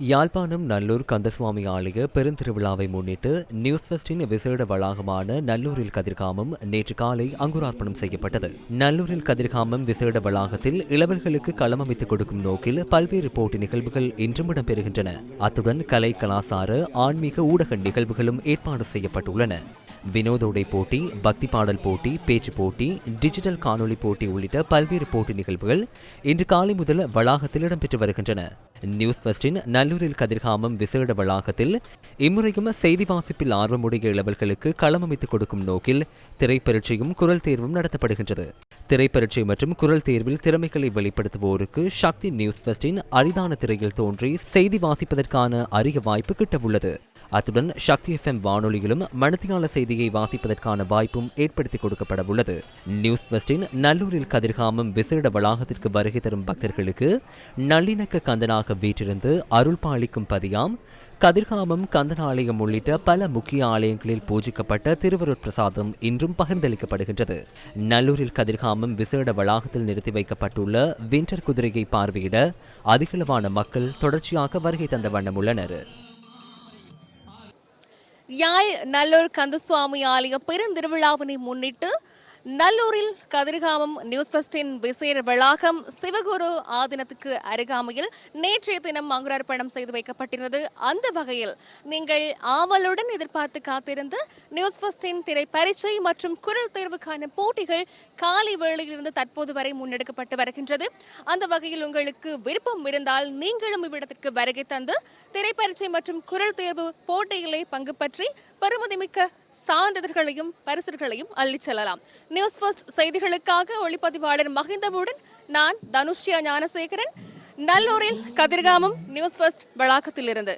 யாழ்ப்பாணம் நல்லூர் கந்தசுவாமி ஆலய பெருந்திருவிழாவை முன்னிட்டு நியூஸ் பெஸ்டின் விசேட வளாகமான நல்லூரில் கதிர்காமம் நேற்று காலை அங்குரார்ப்பணம் செய்யப்பட்டது. நல்லூரில் கதிர்காமம் விசேட வளாகத்தில் இளவர்களுக்கு களம் அமைத்துக் கொடுக்கும் நோக்கில் பல்வேறு போட்டி நிகழ்வுகள் இன்றும் இடம்பெறுகின்றன. அத்துடன் கலை கலாசார ஆன்மீக ஊடக நிகழ்வுகளும் ஏற்பாடு செய்யப்பட்டுள்ளன. வினோத உடை போட்டி பக்தி பாடல் போட்டி பேச்சு போட்டி டிஜிட்டல் காணொலி போட்டி உள்ளிட்ட பல்வேறு போட்டி நிகழ்வுகள் இன்று காலை முதல் வளாகத்தில் இடம்பெற்று வருகின்றன. நியூஸ் ஃபஸ்டின் நல்லூரில் கதிர்காமம் விசேட வளாகத்தில் இம்முறையும் செய்தி வாசிப்பில் ஆர்வமுடைய இளவல்களுக்கு களமமைத்துக் கொடுக்கும் நோக்கில் திரைப்பரீட்சையும் குரல் தேர்வும் நடத்தப்படுகின்றது. திரைப்பரீட்சை மற்றும் குரல் தேர்வில் திறமைகளை வெளிப்படுத்துவோருக்கு சக்தி நியூஸ் ஃபெஸ்டின் அரிதான திரையில் தோன்றி செய்தி வாசிப்பதற்கான அரிய வாய்ப்பு கிட்டவுள்ளது அத்துடன் சக்தி எஃப்எம் வானொலியிலும் மனத்தியால செய்தியை வாசிப்பதற்கான வாய்ப்பும் ஏற்படுத்தி கொடுக்கப்பட உள்ளது. நியூஸ் வெஸ்டின் நல்லூரில் கதிர்காமம் விசேட வளாகத்திற்கு வருகை தரும் பக்தர்களுக்கு நல்லிணக்க கந்தனாக வீற்றிருந்து அருள் பாலிக்கும் பதியாம் கதிர்காமம் கந்தனாலயம் உள்ளிட்ட பல முக்கிய ஆலயங்களில் பூஜிக்கப்பட்ட திருவருட் பிரசாதம் இன்றும் பகிர்ந்தளிக்கப்படுகின்றது. நல்லூரில் கதிர்காமம் விசேட வளாகத்தில் நிறுத்தி வைக்கப்பட்டுள்ள வின்டர் குதிரையை பார்வையிட அதிகளவான மக்கள் தொடர்ச்சியாக வருகை தந்த வண்ணம் உள்ளனர். யாழ் நல்லூர் கந்தசுவாமி ஆலய பெருந்திருவிழாவினை முன்னிட்டு நல்லூரில் கதிர்காமம் நியூஸ் பஸ்டின் விசேட வளாகம் சிவகுரு ஆதினத்துக்கு அருகாமையில் நேற்றைய தினம் அங்குரார்ப்பணம் செய்து வைக்கப்பட்டிருந்தது. அந்த வகையில் நீங்கள் ஆவலுடன் எதிர்பார்த்து காத்திருந்த நியூஸ் பஸ்டின் திரை பரீட்சை மற்றும் குரல் தேர்வுக்கான போட்டிகள் காலை வேளையிலிருந்து தற்போது வரை முன்னெடுக்கப்பட்டு வருகின்றது. அந்த வகையில் உங்களுக்கு விருப்பம் இருந்தால் நீங்களும் இவ்விடத்திற்கு வருகை தந்து திரைப்பரீட்சை மற்றும் குரல் தேர்வு போட்டிகளை பங்கு பற்றி பெருமதிமிக்க சான்றிதழ்களையும் பரிசுகளையும் அள்ளிச் செல்லலாம். நியூஸ் ஃபர்ஸ்ட் செய்திகளுக்காக ஒளிப்பதிவாளர் மகிந்தவுடன் நான் தனுஷ்யா ஞானசேகரன். நல்லூரில் கதிர்காமம் நியூஸ் ஃபர்ஸ்ட் வளாகத்திலிருந்து.